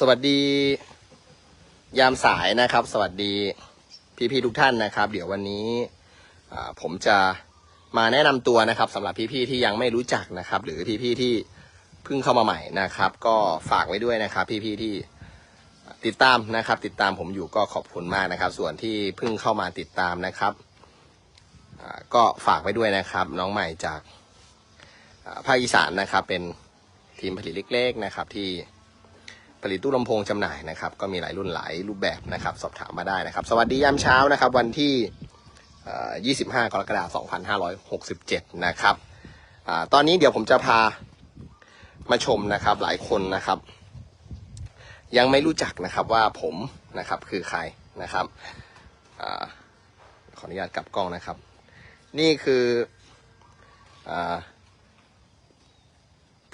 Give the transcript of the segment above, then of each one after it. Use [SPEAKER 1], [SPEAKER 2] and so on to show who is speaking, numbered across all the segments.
[SPEAKER 1] สวัสดียามสายนะครับ สวัสดีพี่ๆทุกท่านนะครับ เดี๋ยววันนี้ผมจะมาแนะนำตัวนะครับสำหรับพี่ๆที่ยังไม่รู้จักนะครับ หรือพี่ๆที่เพิ่งเข้ามาใหม่นะครับ ก็ฝากไว้ด้วยนะครับ พี่ๆที่ติดตามนะครับ ติดตามผมอยู่ก็ขอบคุณมากนะครับ ส่วนที่เพิ่งเข้ามาติดตามนะครับก็ฝากไว้ด้วยนะครับ น้องใหม่จากภาคอีสานนะครับ เป็นทีมผลิตเล็ก ๆนะครับที่ ผลิตตู้ลำโพงจำหน่ายนะครับ ก็มีหลายรุ่นหลายรูปแบบนะครับ สอบถามมาได้นะครับ สวัสดียามเช้านะครับ วันที่ 25 กรกฎาคม 2567 นะครับอตอนนี้เดี๋ยวผมจะพามาชมนะครับหลายคนนะครับ ยังไม่รู้จักนะครับว่าผมนะครับคือใครนะครับอขออนุญาตกลับกล้องนะครับ นี่คืออ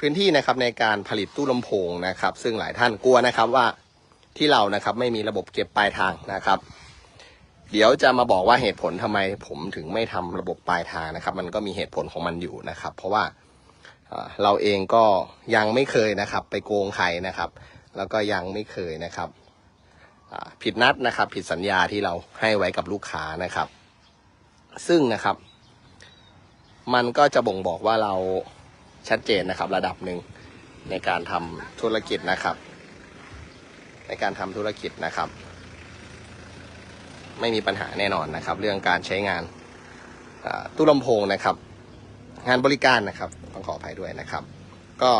[SPEAKER 1] พื้นที่นะครับในการผลิตตู้ลำโพงนะครับ ซึ่งหลายท่านกลัวนะครับว่าที่เรานะครับไม่มีระบบเก็บปลายทางนะครับ เดี๋ยวจะมาบอกว่าเหตุผลทำไมผมถึงไม่ทำระบบปลายทางนะครับ มันก็มีเหตุผลของมันอยู่นะครับ เพราะว่าเราเองก็ยังไม่เคยนะครับ ไปโกงใครนะครับ แล้วก็ยังไม่เคยนะครับผิดนัดนะครับ ผิดสัญญาที่เราให้ไว้กับลูกค้านะครับ ซึ่งนะครับ มันก็จะบ่งบอกว่าเรา ชัดเจนนะครับ ระดับหนึ่งในการทำธุรกิจนะครับ ในการทำธุรกิจนะครับ ไม่มีปัญหาแน่นอนนะครับ เรื่องการใช้งานตู้ลำโพงนะครับ งานบริการนะครับต้องขออภัยด้วยนะครับ ก็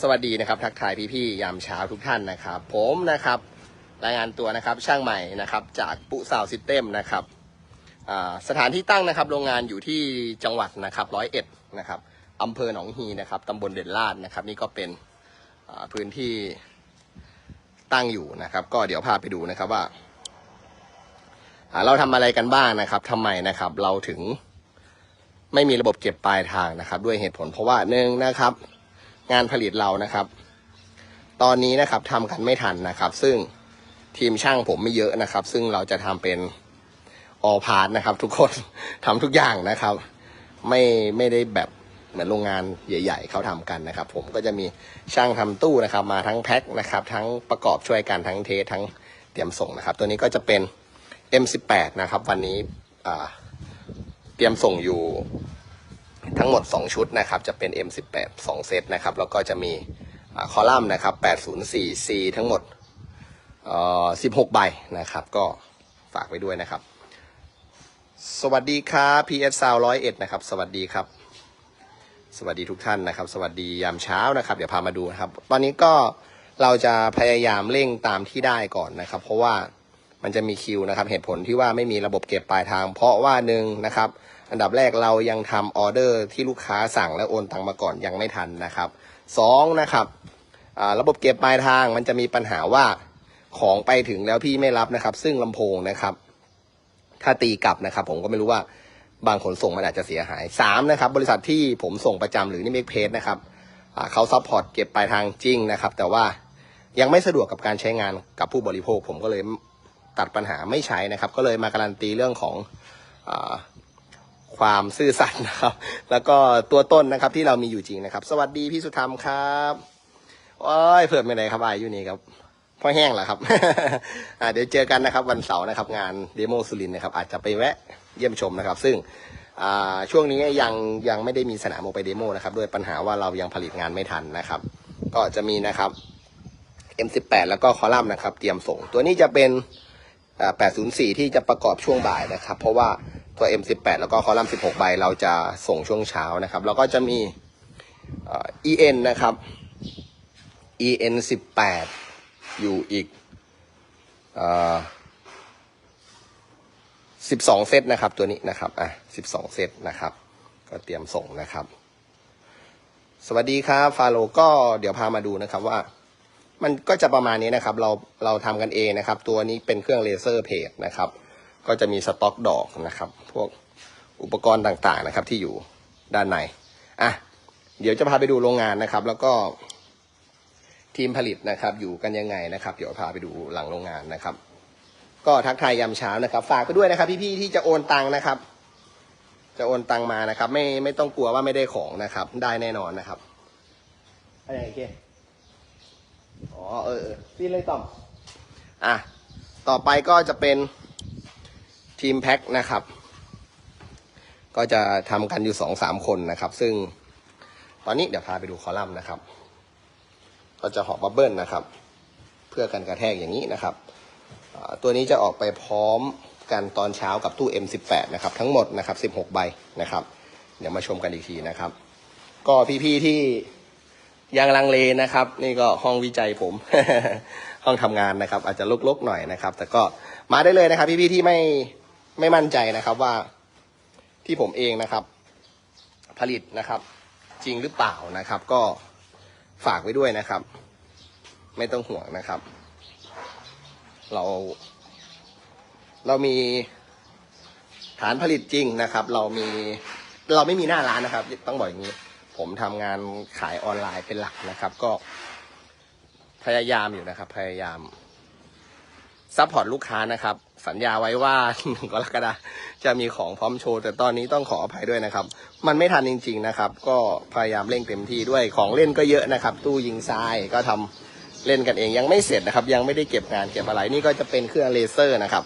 [SPEAKER 1] สวัสดีนะครับ ทักทายพี่ๆยามเช้าทุกท่านนะครับ ผมนะครับรายงานตัวนะครับช่างใหม่นะครับ จากปุสาวซิสเต็มนะครับสถานที่ตั้งนะครับ โรงงานอยู่ที่จังหวัดนะครับร้อยเอ็ด นะครับอำเภอหนองฮีนะครับตำบลเด่นลาดนะครับ นี่ก็เป็นพื้นที่ตั้งอยู่นะครับ ก็เดี๋ยวพาไปดูนะครับว่า เราทำอะไรกันบ้างนะครับทำไมนะครับ เราถึงไม่มีระบบเก็บปลายทางนะครับ ด้วยเหตุผลเพราะว่าหนึ่งนะครับ งานผลิตเรานะครับ ตอนนี้นะครับทำกันไม่ทันนะครับ ซึ่งทีมช่างผมไม่เยอะนะครับ ซึ่งเราจะทำเป็นออพาร์ทนะครับ ทุกคนทำทุกอย่างนะครับ ไม่ไม่ได้แบบเหมือนโรงงานใหญ่ ๆเขาทำกันนะครับ ผมก็จะมีช่างทำตู้นะครับ มาทั้งแพ็คนะครับ ทั้งประกอบช่วยกันทั้งเทสทั้งเตรียมส่งนะครับ ตัวนี้ก็จะเป็น M18 นะครับ วันนี้เตรียมส่งอยู่ทั้งหมด 2 ชุดนะครับ จะเป็น M18 2 เซตนะครับ แล้วก็จะมีคอลัมน์นะครับ 804C ทั้งหมด 16 ใบนะครับ ก็ฝากไว้ด้วยนะครับ สวัสดีครับ PS ซาวร้อยเอ็ดนะครับ สวัสดีครับ สวัสดีทุกท่านนะครับ สวัสดียามเช้านะครับเดี๋ยวพามาดูนะครับ ตอนนี้ก็เราจะพยายามเร่งตามที่ได้ก่อนนะครับ เพราะว่ามันจะมีคิวนะครับ เหตุผลที่ว่าไม่มีระบบเก็บปลายทาง เพราะว่าหนึ่งนะครับ อันดับแรกเรายังทำออเดอร์ที่ลูกค้าสั่งและโอนตังมาก่อนยังไม่ทันนะครับสองนะครับระบบเก็บปลายทางมันจะมีปัญหาว่าของไปถึงแล้วพี่ไม่รับนะครับ ซึ่งลำโพงนะครับ ถ้าตีกลับนะครับ ผมก็ไม่รู้ว่าบางขนส่งมันอาจจะเสียหายสามนะครับ บริษัทที่ผมส่งประจำหรือนิเมกเพจนะครับเขาซัพพอร์ตเก็บปลายทางจริงนะครับ แต่ว่ายังไม่สะดวกกับการใช้งานกับผู้บริโภค ผมก็เลยตัดปัญหาไม่ใช้นะครับ ก็เลยมาการันตีเรื่องของอความซื่อสัตย์นะครับ แล้วก็ตัวต้นนะครับที่เรามีอยู่จริงนะครับ สวัสดีพี่สุธรรมครับโอ้ยเพิ่มไปไหนครับอายอยู่นี่ครับ พ่อแห้งเหรอครับ อ่าเดี๋ยวเจอกันนะครับ วันเสาร์นะครับ งานเดโมสุรินนะครับ อาจจะไปแวะเยี่ยมชมนะครับ ซึ่งอ่าช่วงนี้ยังยังไม่ได้มีสนามออกไปเดโมนะครับด้วยปัญหาว่าเรายังผลิตงานไม่ทันนะครับ ก็จะมีนะครับ M18 แล้วก็คอลัมน์นะครับ เตรียมส่ง ตัวนี้จะเป็น 804 ที่จะประกอบช่วงบ่ายนะครับ เพราะว่าตัว M18 แล้วก็คอลัมน์ 16 ใบ เราจะส่งช่วงเช้านะครับ แล้วก็จะมี EN นะครับ EN 18 อยู่อีกสิบสองเซตนะครับตัวนี้นะครับอะสิบสองเซตนะครับ ก็เตรียมส่งนะครับ สวัสดีครับฟาโลก็เดี๋ยวพามาดูนะครับว่า มันก็จะประมาณนี้นะครับ เราเราทำกันเองนะครับ ตัวนี้เป็นเครื่องเลเซอร์เพจนะครับ ก็จะมีสต็อกดอกนะครับ พวกอุปกรณ์ต่างๆนะครับที่อยู่ด้านในอะเดี๋ยวจะพาไปดูโรงงานนะครับ แล้วก็ ทีมผลิตนะครับ อยู่กันยังไงนะครับ เดี๋ยวพาไปดูหลังโรงงานนะครับ ก็ทักทายยามเช้านะครับ ฝากไปด้วยนะครับ พี่ๆที่จะโอนตังค์นะครับ จะโอนตังค์มานะครับ ไม่ไม่ต้องกลัวว่าไม่ได้ของนะครับ ได้แน่นอนนะครับอะไรโอเคอ๋อเออเออพี่เลยต่อมอะต่อไปก็จะเป็นทีมแพ็คนะครับ ก็จะทำกันอยู่สองสามคนนะครับ ซึ่งตอนนี้เดี๋ยวพาไปดูคอลัมน์นะครับ ก็จะหอบับเบิ้ลนะครับ เพื่อกันกระแทกอย่างนี้นะครับตัวนี้จะออกไปพร้อมกันตอนเช้ากับตู้ M18 นะครับ ทั้งหมดนะครับ 16 ใบนะครับ เดี๋ยวมาชมกันอีกทีนะครับ ก็พี่ๆที่ยังลังเลนะครับ นี่ก็ห้องวิจัยผม ห้องทำงานนะครับ อาจจะลกๆหน่อยนะครับ แต่ก็มาได้เลยนะครับ พี่ๆที่ไม่ไม่มั่นใจนะครับว่าที่ผมเองนะครับ ผลิตนะครับ จริงหรือเปล่านะครับ ก็ ฝากไว้ด้วยนะครับ ไม่ต้องห่วงนะครับ เรา เรามีฐานผลิตจริงนะครับ เรามีเราไม่มีหน้าร้านนะครับ ต้องบอกอย่างนี้ ผมทำงานขายออนไลน์เป็นหลักนะครับ ก็พยายามอยู่นะครับ พยายาม ซัพพอร์ตลูกค้านะครับ สัญญาไว้ว่าหนึ่งกรกฎาจะมีของพร้อมโชว์ แต่ตอนนี้ต้องขออภัยด้วยนะครับ มันไม่ทันจริง ๆนะครับ ก็พยายามเร่งเต็มที่ด้วยของเล่นก็เยอะนะครับ ตู้ยิงทรายก็ทำเล่นกันเองยังไม่เสร็จนะครับ ยังไม่ได้เก็บงานเก็บอะไรนี่ก็จะเป็นเครื่องเลเซอร์นะครับ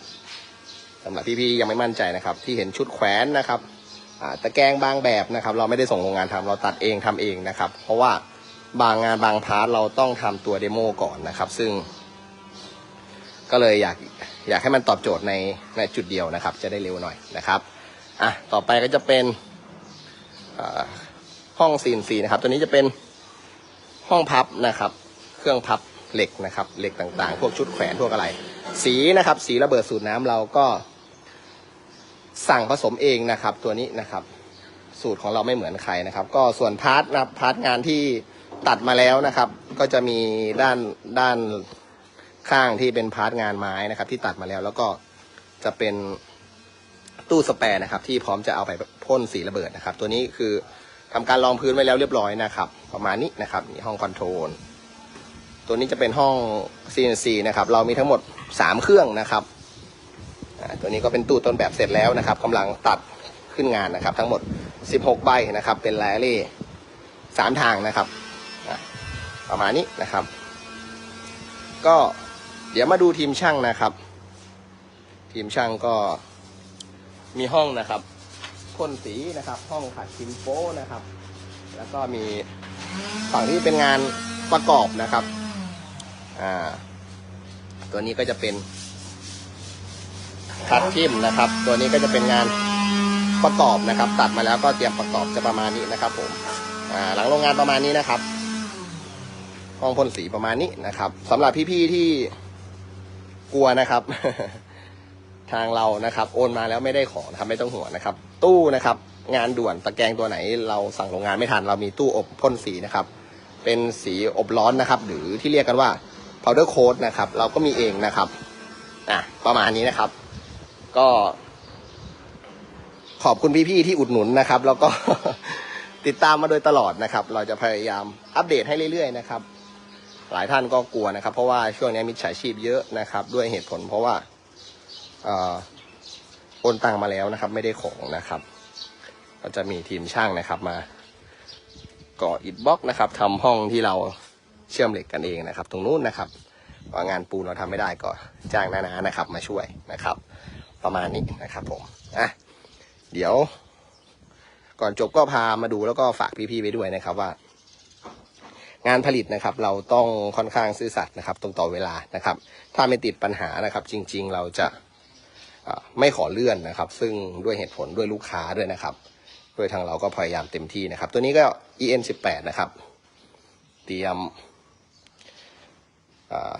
[SPEAKER 1] สำหรับพี่ๆยังไม่มั่นใจนะครับ ที่เห็นชุดแขวนนะครับตะแกรงบางแบบนะครับ เราไม่ได้ส่งโรงงานทำเราตัดเองทำเองนะครับ เพราะว่าบางงานบางพาร์ทเราต้องทำตัวเดโมก่อนนะครับ ซึ่ง ก็เลยอยากอยากให้มันตอบโจทย์ในในจุดเดียวนะครับ จะได้เร็วหน่อยนะครับอะต่อไปก็จะเป็นห้องซีนซีนะครับ ตัวนี้จะเป็นห้องพับนะครับ เครื่องพับเหล็กนะครับ เหล็กต่างๆ พวกชุดแขวนพวกอะไร สีนะครับ สีระเบิดสูตรน้ำเราก็ สั่งผสมเองนะครับ ตัวนี้นะครับ สูตรของเราไม่เหมือนใครนะครับ ก็ส่วนพาร์ทนับพาร์ทงานที่ตัดมาแล้วนะครับ ก็จะมีด้านด้าน ข้างที่เป็นพาร์ทงานไม้นะครับ ที่ตัดมาแล้วแล้วก็จะเป็นตู้สแปรนะครับ ที่พร้อมจะเอาไปพ่นสีระเบิดนะครับ ตัวนี้คือทำการรองพื้นไว้แล้วเรียบร้อยนะครับ ประมาณนี้นะครับนี่ห้องคอนโทรลตัวนี้จะเป็นห้อง CNC นะครับ เรามีทั้งหมด 3 เครื่องนะครับตัวนี้ก็เป็นตู้ต้นแบบเสร็จแล้วนะครับกำลังตัดขึ้นงานนะครับ ทั้งหมด 16 ใบนะครับ เป็นแรลลี่สามทางนะครับประมาณนี้นะครับ ก็ ดี๋ยวมาดูทีมช่างนะครับ ทีมช่างก็มีห้องนะครับพ่นสีนะครับ ห้องขัดคิมโป้นะครับ แล้วก็มีฝั่งที่เป็นงานประกอบนะครับอ่าตัวนี้ก็จะเป็นคัดทิมนะครับ ตัวนี้ก็จะเป็นงานประกอบนะครับ ตัดมาแล้วก็เตรียมประกอบจะประมาณนี้นะครับ ผมอ่าหลังโรงงานประมาณนี้นะครับห้องพ่นสีประมาณนี้นะครับสำหรับพี่ๆที่ กลัวนะครับ ทางเรานะครับ โอนมาแล้วไม่ได้ของนะครับไม่ต้องห่วงนะครับ ตู้นะครับ งานด่วนตะแกรงตัวไหน เราสั่งโรงงานไม่ทัน เรามีตู้อบพ่นสีนะครับ เป็นสีอบร้อนนะครับ หรือที่เรียกกันว่า powder coat นะครับ เราก็มีเองนะครับอะประมาณนี้นะครับ ก็ ขอบคุณพี่ๆที่อุดหนุนนะครับ แล้วก็ติดตามมาโดยตลอดนะครับ เราจะพยายามอัปเดตให้เรื่อยๆนะครับ หลายท่านก็กลัวนะครับ เพราะว่าช่วงนี้มิจฉาชีพเยอะนะครับ ด้วยเหตุผลเพราะว่าโอนตังมาแล้วนะครับ ไม่ได้ของนะครับ ก็จะมีทีมช่างนะครับมาก่ออิฐบล็อกนะครับทำห้องที่เราเชื่อมเหล็กกันเองนะครับ ตรงนู้นนะครับว่างานปูนเราทำไม่ได้ก็จ้างนานานะครับ มาช่วยนะครับ ประมาณนี้นะครับ ผมอะเดี๋ยว ก่อนจบก็พามาดูแล้วก็ฝากพี่ๆไปด้วยนะครับว่า งานผลิตนะครับเราต้องค่อนข้างซื่อสัตย์นะครับตรงต่อเวลานะครับ ถ้าไม่ติดปัญหานะครับ จริง ๆ เราจะไม่ขอเลื่อนนะครับ ซึ่งด้วยเหตุผลด้วยลูกค้าด้วยนะครับด้วยทางเราก็พยายามเต็มที่นะครับ ตัวนี้ก็ EN 18นะครับ เตรียม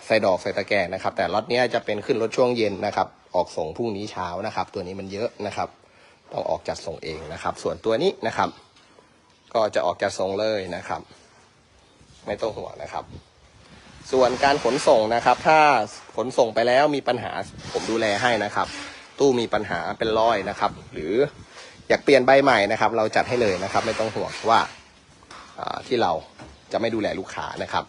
[SPEAKER 1] ใส่ดอกใส่ตะแกรงนะครับ แต่ล็อตนี้จะเป็นขึ้นรถช่วงเย็นนะครับ ออกส่งพรุ่งนี้เช้านะครับ ตัวนี้มันเยอะนะครับ ต้องออกจัดส่งเองนะครับ ส่วนตัวนี้นะครับ ก็จะออกจัดส่งเลยนะครับ ไม่ต้องห่วงนะครับ ส่วนการขนส่งนะครับ ถ้าขนส่งไปแล้วมีปัญหาผมดูแลให้นะครับ ตู้มีปัญหาเป็นร้อยนะครับ หรืออยากเปลี่ยนใบใหม่นะครับ เราจัดให้เลยนะครับ ไม่ต้องห่วงว่าอ่าที่เราจะไม่ดูแลลูกค้านะครับ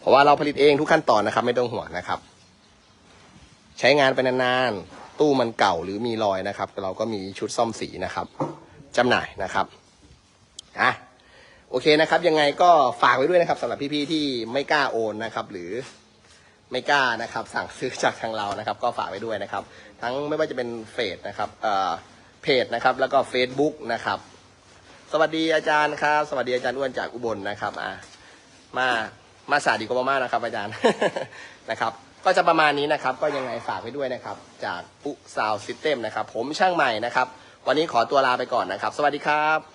[SPEAKER 1] เพราะว่าเราผลิตเองทุกขั้นตอนนะครับ ไม่ต้องห่วงนะครับ ใช้งานไปนานๆตู้มันเก่าหรือมีรอยนะครับ เราก็มีชุดซ่อมสีนะครับจำหน่ายนะครับอะ โอเคนะครับ ยังไงก็ฝากไว้ด้วยนะครับสำหรับพี่ๆที่ไม่กล้าโอนนะครับ หรือไม่กล้านะครับ สั่งซื้อจากทางเรานะครับ ก็ฝากไว้ด้วยนะครับ ทั้งไม่ว่าจะเป็นเฟซนะครับเอ่อเพจนะครับแล้วก็ Facebook นะครับ สวัสดีอาจารย์ครับ สวัสดีอาจารย์อ้วนจากอุบลนะครับอะมามาสาดีกว่ามานะครับ อาจารย์ นะครับ ก็จะประมาณนี้นะครับ ก็ยังไงฝากไว้ด้วยนะครับ จากอุซาวซิสเต็มนะครับ ผมช่างใหม่นะครับ วันนี้ขอตัวลาไปก่อนนะครับ สวัสดีครับ